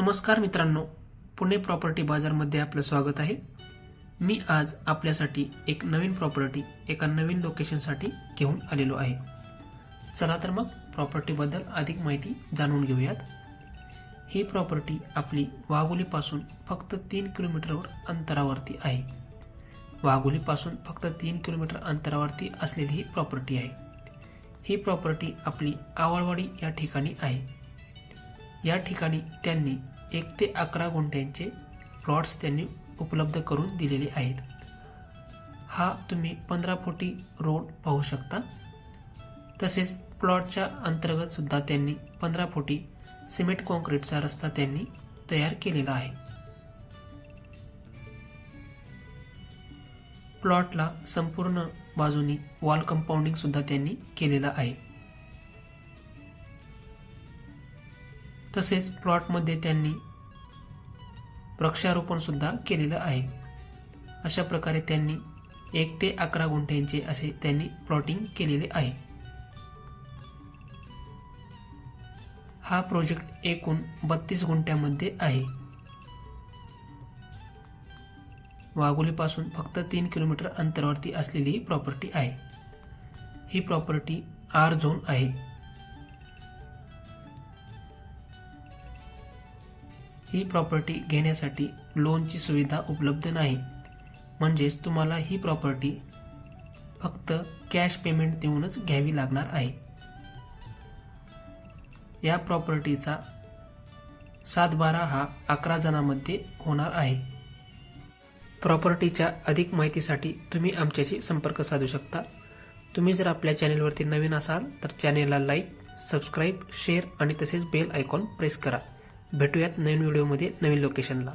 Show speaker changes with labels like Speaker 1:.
Speaker 1: नमस्कार मित्रांनो पुणे प्रॉपर्टी बाजारमध्ये आपलं स्वागत आहे. मी आज आपल्यासाठी एक नवीन प्रॉपर्टी एका नवीन लोकेशनसाठी घेऊन आलेलो आहे. चला तर मग प्रॉपर्टीबद्दल अधिक माहिती जाणून घेऊयात. ही प्रॉपर्टी आपली वाघोलीपासून फक्त तीन किलोमीटरवर अंतरावरती आहे. वाघोलीपासून फक्त तीन किलोमीटर अंतरावरती असलेली ही प्रॉपर्टी आहे. ही प्रॉपर्टी आपली आवळवाडी या ठिकाणी आहे. या ठिकाणी त्यांनी एक ते अकरा गुंठ्यांचे प्लॉट्स त्यांनी उपलब्ध करून दिलेले आहेत. हा तुम्ही पंधरा फुटी रोड पाहू शकता. तसेच प्लॉटच्या अंतर्गत सुद्धा त्यांनी पंधरा फुटी सिमेंट कॉन्क्रीटचा रस्ता त्यांनी तयार केलेला आहे. प्लॉटला संपूर्ण बाजूनी वॉल कंपाऊंडिंग सुद्धा त्यांनी केलेलं आहे. तसेच प्लॉटमध्ये त्यांनी वृक्षारोपण सुद्धा केलेलं आहे. अशा प्रकारे त्यांनी एक ते अकरा गुंठ्यांचे असे त्यांनी प्लॉटिंग केलेले आहे. हा प्रोजेक्ट एकूण बत्तीस गुंठ्यामध्ये आहे. वाघोलीपासून फक्त तीन किलोमीटर अंतरावरती असलेली ही प्रॉपर्टी आहे. ही प्रॉपर्टी आर झोन आहे. ही प्रॉपर्टी घेण्यासाठी लोनची सुविधा उपलब्ध नाही. म्हणजेच तुम्हाला ही प्रॉपर्टी फक्त कॅश पेमेंट देऊनच घ्यावी लागणार आहे. या प्रॉपर्टीचा सात बारा हा अकरा जणांमध्ये होणार आहे. प्रॉपर्टीच्या अधिक माहितीसाठी तुम्ही आमच्याशी संपर्क साधू शकता. तुम्ही जर आपल्या चॅनेलवरती नवीन असाल तर चॅनेलला लाईक सबस्क्राईब शेअर आणि तसेच बेल आयकॉन प्रेस करा. भेटूयात नवीन व्हिडिओमध्ये नवीन लोकेशनला.